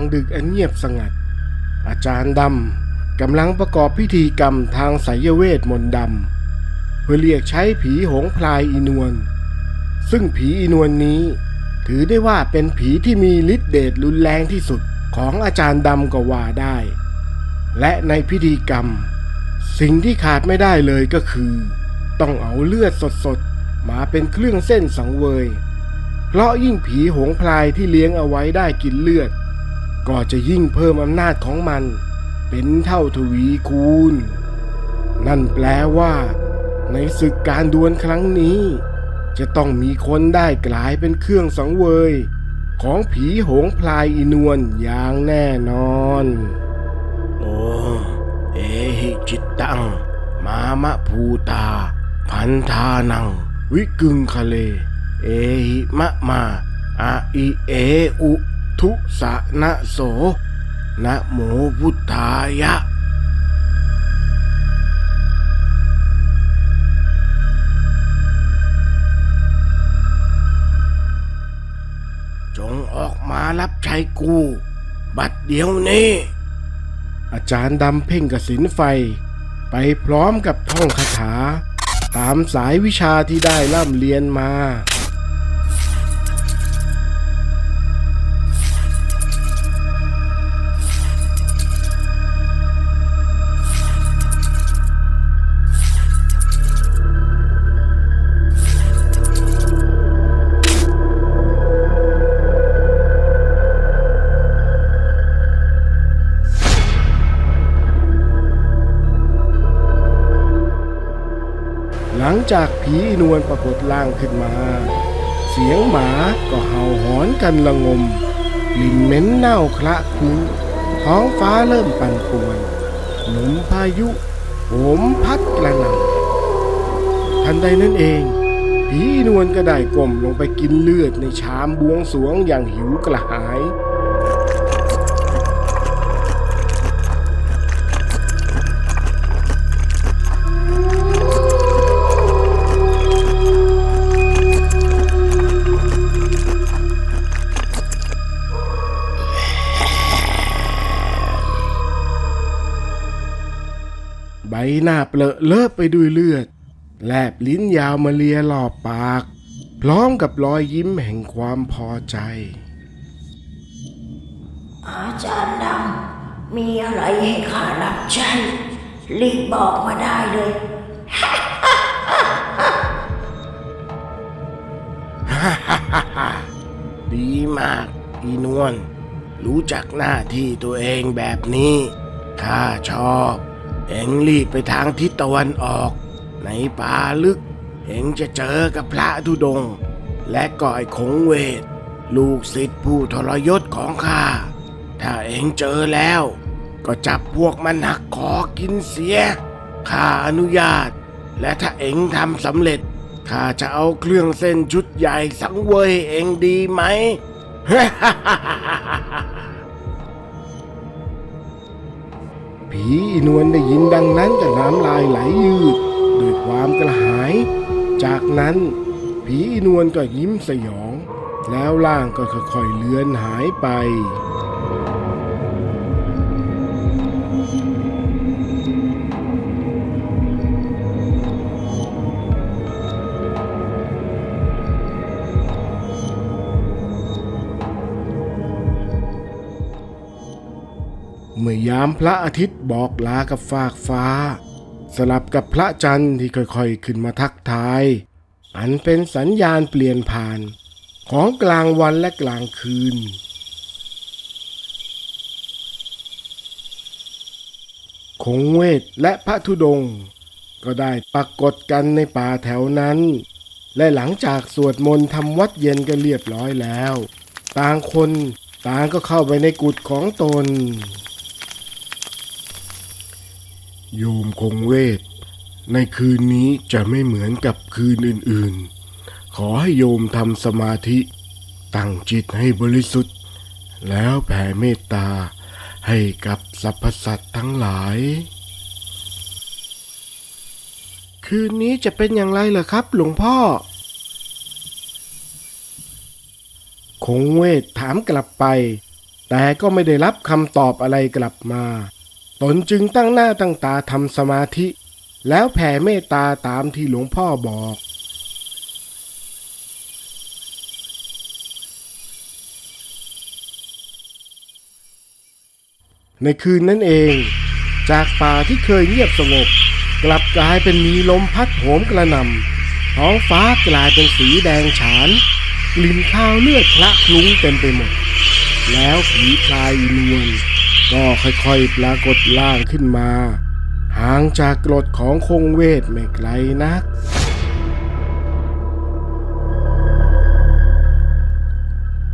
างดึกอันเงียบสงัด อาจารย์ดำกำลังประกอบพิธีกรรมทางไสยเวทมนต์ดำเพื่อเรียกใช้ผีหงพลายอีนวลซึ่งผีอีนวลนี้ ถือได้ว่าเป็นผีที่มีฤทธิ์เดชรุนแรงที่สุดของอาจารย์ดำก็ว่าได้ และในพิธีกรรม สิ่งที่ขาดไม่ได้เลยก็คือ ต้องเอาเลือดสดๆมาเป็นเครื่องเส้นสังเวย เพราะยิ่งผีหงพลายที่เลี้ยงเอาไว้ได้กินเลือด ก็จะยิ่งเพิ่มอำนาจของมัน เป็นเท่าทวีคูณ นั่นแปลว่า ในศึกการดวลครั้งนี้ จะต้องมีคนได้กลายเป็นเครื่องสังเวย ของผีโหงพลายอีนวลอย่างแน่นอน โอ้เอหิจิตตัง มามะภูตา พันธานัง วิกึงคะเล เอหิมะมาอาอิเออุ ทุสะนะโสนะโมพุทธายะจงออกมารับใช้กู บัดเดี๋ยวนี้ อาจารย์ดำเพ่งกสินไฟ ไปพร้อมกับท่องคาถา ตามสายวิชาที่ได้ร่ำเรียนมา จากผีนวลปรากฏร่างขึ้นมา เสียงหมาก็เห่าหอนกันละงมกลิ่นเหม็นเน่าคละคลุ้งท้องฟ้าเริ่มปั่นป่วนหนุนพายุโหมพัดกระหน่ำทันใดนั้นเอง ผีนวลก็ได้ก้มลงไปกินเลือดในชามบวงสวงอย่างหิวกระหาย หน้าเปลอะเลอะไปด้วยเลือด แลบลิ้นยาวมาเลียรอบปาก พร้อมกับรอยยิ้มแห่งความพอใจ อาจารย์ดำมีอะไรให้ข้ารับใช้รีบบอกมาได้เลยดีมาก อีนวลรู้จักหน้าที่ตัวเองแบบนี้ ข้าชอบ เอ็งรีบไปทางทิศตะวันออก ในป่าลึก เอ็งจะเจอกับพระธุดง และก็ไอ้คงเวท ลูกศิษย์ผู้ทรยศของข้า ถ้าเอ็งเจอแล้ว ก็จับพวกมันหักคอกินเสีย ข้าอนุญาต และถ้าเอ็งทำสำเร็จ ข้าจะเอาเครื่องเส้นชุดใหญ่สังเวยเอ็งดีไหม ผีอินวลได้ยินดังนั้นก็น้ำลายไหลยืดด้วยความกระหาย จากนั้น ผีอินวลก็ยิ้มสยอง แล้วร่างก็ค่อยๆเลือนหายไป เมื่อยามพระอาทิตย์บอกลากับฟากฟ้า สลับกับพระจันทร์ที่ค่อยๆขึ้นมาทักทาย อันเป็นสัญญาณเปลี่ยนผ่าน ของกลางวันและกลางคืน คงเวทและพระธุดงค์ก็ได้ปรากฏกันในป่าแถวนั้น และหลังจากสวดมนต์ทำวัดเย็นกันเรียบร้อยแล้ว ต่างคนต่างก็เข้าไปในกุฏของตน โยมคงเวท ในคืนนี้จะไม่เหมือนกับคืนอื่นๆ ขอให้โยมทำสมาธิ ตั้งจิตให้บริสุทธิ์ แล้วแผ่เมตตาให้กับสรรพสัตว์ทั้งหลาย คืนนี้จะเป็นอย่างไรเหรอครับ หลวงพ่อ คงเวทถามกลับไป แต่ก็ไม่ได้รับคำตอบอะไรกลับมา ตนจึงตั้งหน้าตั้งตาทำสมาธิ แล้วแผ่เมตตาตามที่หลวงพ่อบอก ในคืนนั้นเอง จากป่าที่เคยเงียบสงบ กลับกลายเป็นมีลมพัดโหมกระหน่ำท้องฟ้ากลายเป็นสีแดงฉาน กลิ่นข้าวเลือดคละคลุ้งเต็มไปหมด แล้วผีพลายนวล ก็ค่อยๆปรากฏร่างขึ้นมา ห่างจากกรดของคงเวทไม่ไกลนัก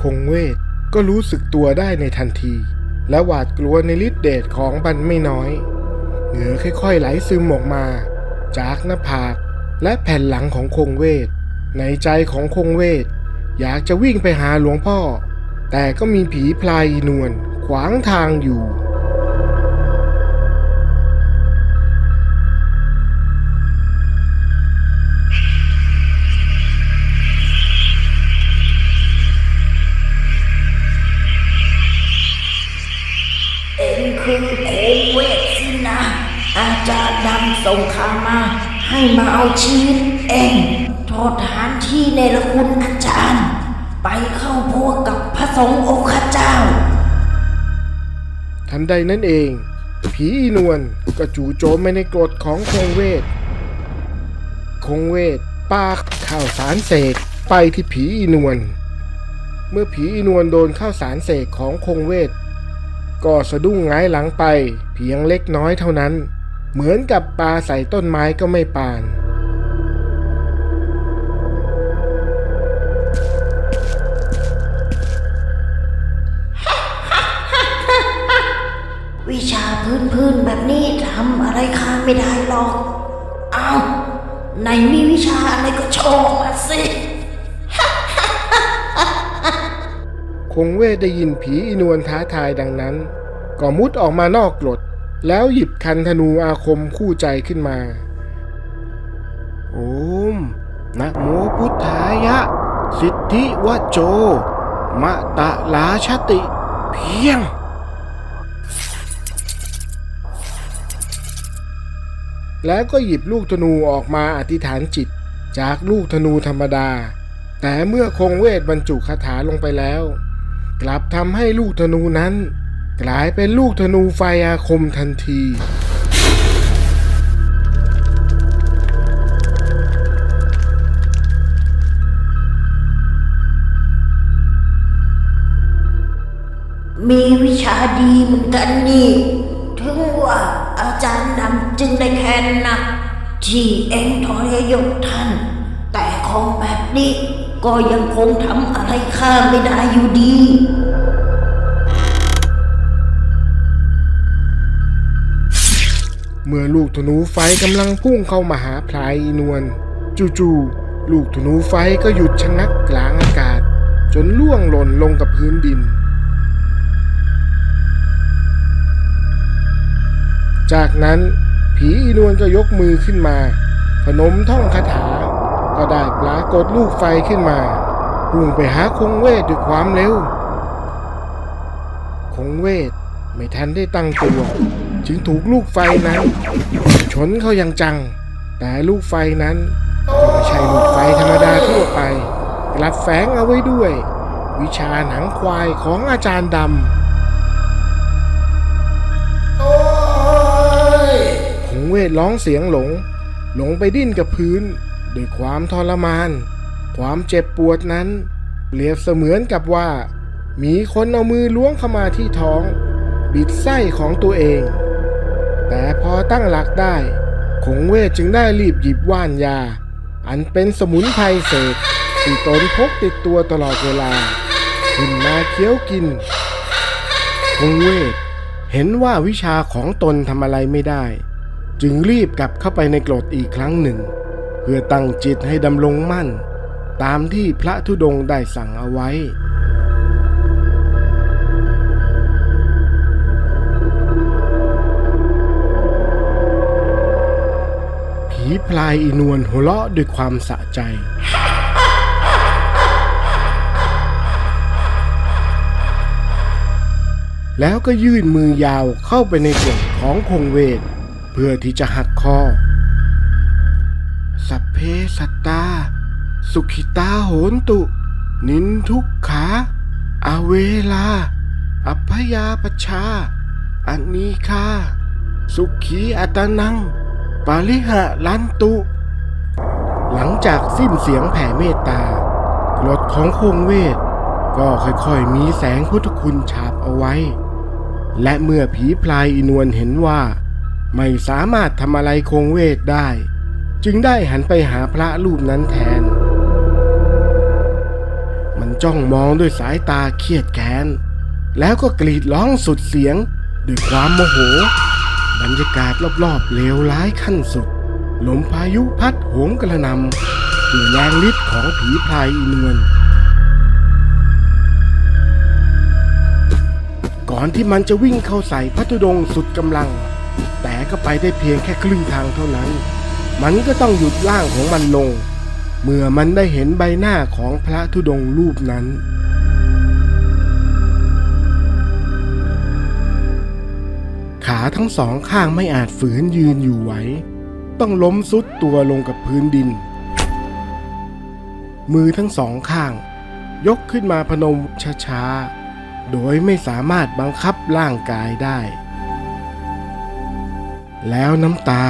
คงเวทก็รู้สึกตัวได้ในทันที และหวาดกลัวในฤทธิเดชของบันไม่น้อย เหงื่อค่อยๆไหลซึมออกมา จากหน้าผากและแผ่นหลังของคงเวท ในใจของคงเวท อยากจะวิ่งไปหาหลวงพ่อ แต่ก็มีผีพลายนวล วางทางอยู่ เอ็งคือโคงเวทสินะ อาจารย์ดำส่งข่ามา ให้มาเอาชีวิตเองโทษฐานที่ในละคุณอาจารย์ ไปเข้าพวกกับพระสงฆ์องค์ข้าเจ้า ทันใดนั้นเอง ผีอีนวลก็จู่โจมไปในกรดของคงเวท คงเวทปาข้าวสารเสกไปที่ผีอีนวล เมื่อผีอีนวลโดนข้าวสารเสกของคงเวท ก็สะดุ้งงายหลังไปเพียงเล็กน้อยเท่านั้น เหมือนกับปลาใส่ต้นไม้ก็ไม่ปาน งเวทได้ยินผีอีนวลท้าทายดังนั้น ก็มุดออกมานอกกรดแล้วหยิบคันธนูอาคมคู่ใจขึ้นมา โอมนะโมพุทธายะ สิทธิวะโจ มะตะลาชติ เพียง แล้วก็หยิบลูกธนูออกมาอธิษฐานจิตจากลูกธนูธรรมดา แต่เมื่อคงเวทบรรจุคาถาลงไปแล้ว กลับทำให้ลูกธนูนั้น กลายเป็นลูกธนูไฟอาคมทันที มีวิชาดีเหมือนกันนี่ ถึงว่าอาจารย์ดำจึงได้แค้นนักที่เองทรยศท่าน แต่ของแบบนี้ ก็ยังคงทำอะไรข้าไม่ได้อยู่ดี เมื่อลูกธนูไฟกำลังพุ่งเข้ามาหาพลายอีนวลจู่ๆลูกธนูไฟก็หยุดชะงักกลางอากาศ จนล่วงหล่นลงกับพื้นดิน จากนั้นผีอีนวลก็ยกมือขึ้นมา พนมท่องคาถา ก็ได้ปรากฏลูกไฟขึ้นมาพุ่งไปหาคงเวทด้วยความเร็ว คงเวทไม่ทันได้ตั้งตัวจึงถูกลูกไฟนั้นชนเข้าอย่างจัง แต่ลูกไฟนั้นก็ไม่ใช่ลูกไฟธรรมดาทั่วไปกลับแฝงเอาไว้ด้วย วิชาหนังควายของอาจารย์ดำคงเวทร้องเสียงหลง หลงไปดิ้นกับพื้น ด้วยความทรมาน ความเจ็บปวดนั้น เปรียบเสมือนกับว่า มีคนเอามือล้วงเข้ามาที่ท้อง บิดไส้ของตัวเอง แต่พอตั้งหลักได้คงเวทจึงได้รีบหยิบว่านยา อันเป็นสมุนไพรเศษที่ตนพกติดตัวตลอดเวลาขึ้นมาเคี้ยวกินคงเวทเห็นว่าวิชาของตนทำอะไรไม่ได้ จึงรีบกลับเข้าไปในกรดอีกครั้งหนึ่ง พื่อตั้งจิตให้ดำรงมั่น ตามที่พระธุดงค์ได้สั่งเอาไว้ ผีพลายอีนวลหัวเราะด้วยความสะใจแล้วก็ยื่นมือยาวเข้าไปในกล่องของคงเวท เพื่อที่จะหักคอ สัพเพสัตตา สุขิตาโหนตุ นินทุกขาอาเวลา อัพยาปชชาอันนีคาสุขีอัตนัง ปาลิหะลันตุ หลังจากสิ้นเสียงแผ่เมตตากรดของคงเวท ก็ค่อยๆมีแสงพุทธคุณฉาบเอาไว้ และเมื่อผีพลายอินวนเห็นว่า ไม่สามารถทำอะไรคงเวทได้ จึงได้หันไปหาพระรูปนั้นแทน มันจ้องมองด้วยสายตาเครียดแค้น แล้วก็กรีดร้องสุดเสียงด้วยความโมโห บรรยากาศรอบๆเลวร้ายขั้นสุด ลมพายุพัดโหมกระนำด้วยแรงฤทธิ์ของผีพลายอินวนก่อนที่มันจะวิ่งเข้าใส่พัทุดงสุดกำลัง แต่ก็ไปได้เพียงแค่ครึ่งทางเท่านั้น มันก็ต้องหยุดร่างของมันลง เมื่อมันได้เห็นใบหน้าของพระธุดงค์รูปนั้น ขาทั้งสองข้างไม่อาจฝืนยืนอยู่ไหว ต้องล้มสุดตัวลงกับพื้นดิน มือทั้งสองข้าง ยกขึ้นมาพนมช้าๆ โดยไม่สามารถบังคับร่างกายได้ แล้วน้ำตา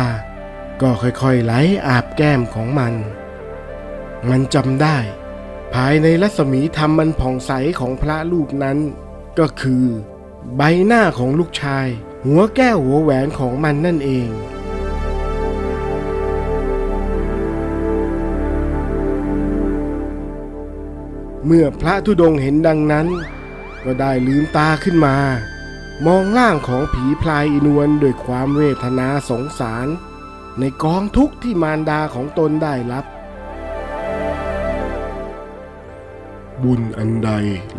ก็ค่อยๆไหลอาบแก้มของมัน มันจำได้ ภายในรัศมีธรรมมันผ่องใสของพระรูปนั้น ก็คือ ใบหน้าของลูกชาย หัวแก้วหัวแหวนของมันนั่นเองเมื่อพระธุดงค์เห็นดังนั้น ก็ได้ลืมตาขึ้นมา มองร่างของผีพลายอินวนด้วยความเวทนาสงสาร ในกองทุกข์ที่มารดาของตนได้รับ บุญอันใด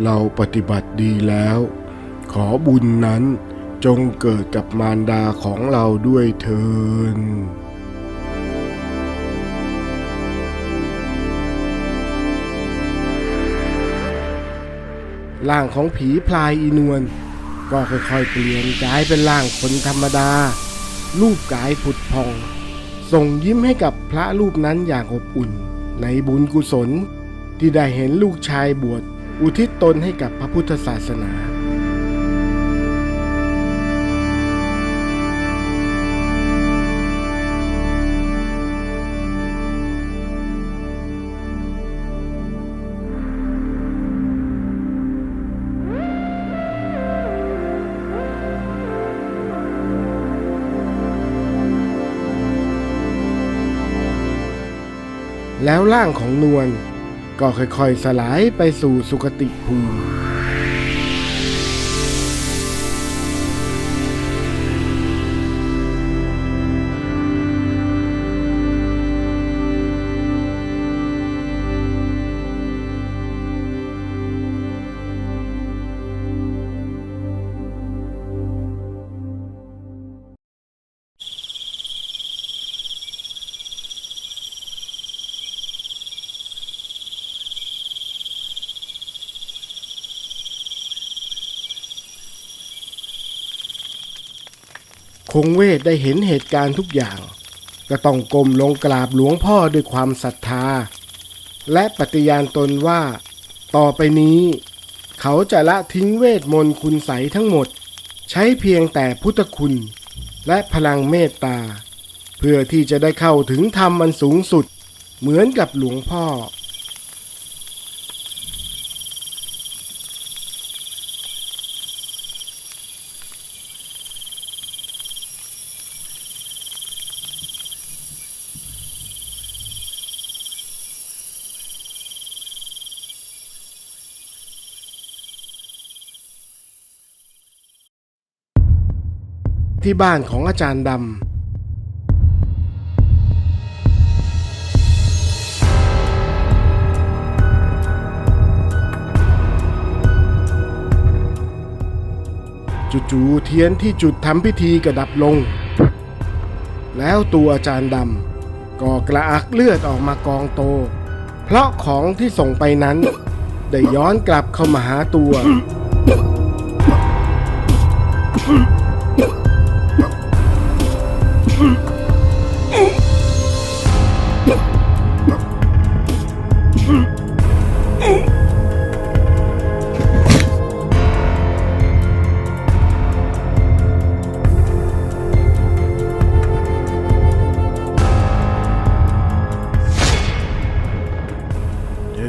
เราปฏิบัติดีแล้ว ขอบุญนั้นจงเกิดกับมารดาของเราด้วยเถินร่างของผีพลายอีนวลก็ค่อยๆเปลี่ยนกายเป็นร่างคนธรรมดา รูปกายผุดพอง ส่งยิ้มให้กับพระรูปนั้นอย่างอบอุ่น ในบุญกุศล ที่ได้เห็นลูกชายบวชอุทิศตนให้กับพระพุทธศาสนา แล้วร่างของนวลก็ค่อยๆสลายไปสู่สุคติภูมิ คงเวทได้เห็นเหตุการณ์ทุกอย่าง ก็ต้องก้มลงกราบหลวงพ่อด้วยความศรัทธา และปฏิญาณตนว่า ต่อไปนี้ เขาจะละทิ้งเวทมนต์คุณใสทั้งหมด ใช้เพียงแต่พุทธคุณ และพลังเมตตา เพื่อที่จะได้เข้าถึงธรรมอันสูงสุด เหมือนกับหลวงพ่อ ที่บ้านของอาจารย์ดำจู่ๆเทียนที่จุดทำพิธีกระดับลง แล้วตัวอาจารย์ดำก็กระอักเลือดออกมากองโต เพราะของที่ส่งไปนั้น ได้ย้อนกลับเข้ามาหาตัว ถึ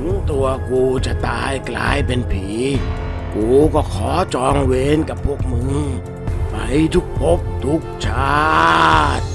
งตัวกูจะตายกลายเป็นผี กูก็ขอจองเวรกับพวกมึง ทุกภพทุกชาติ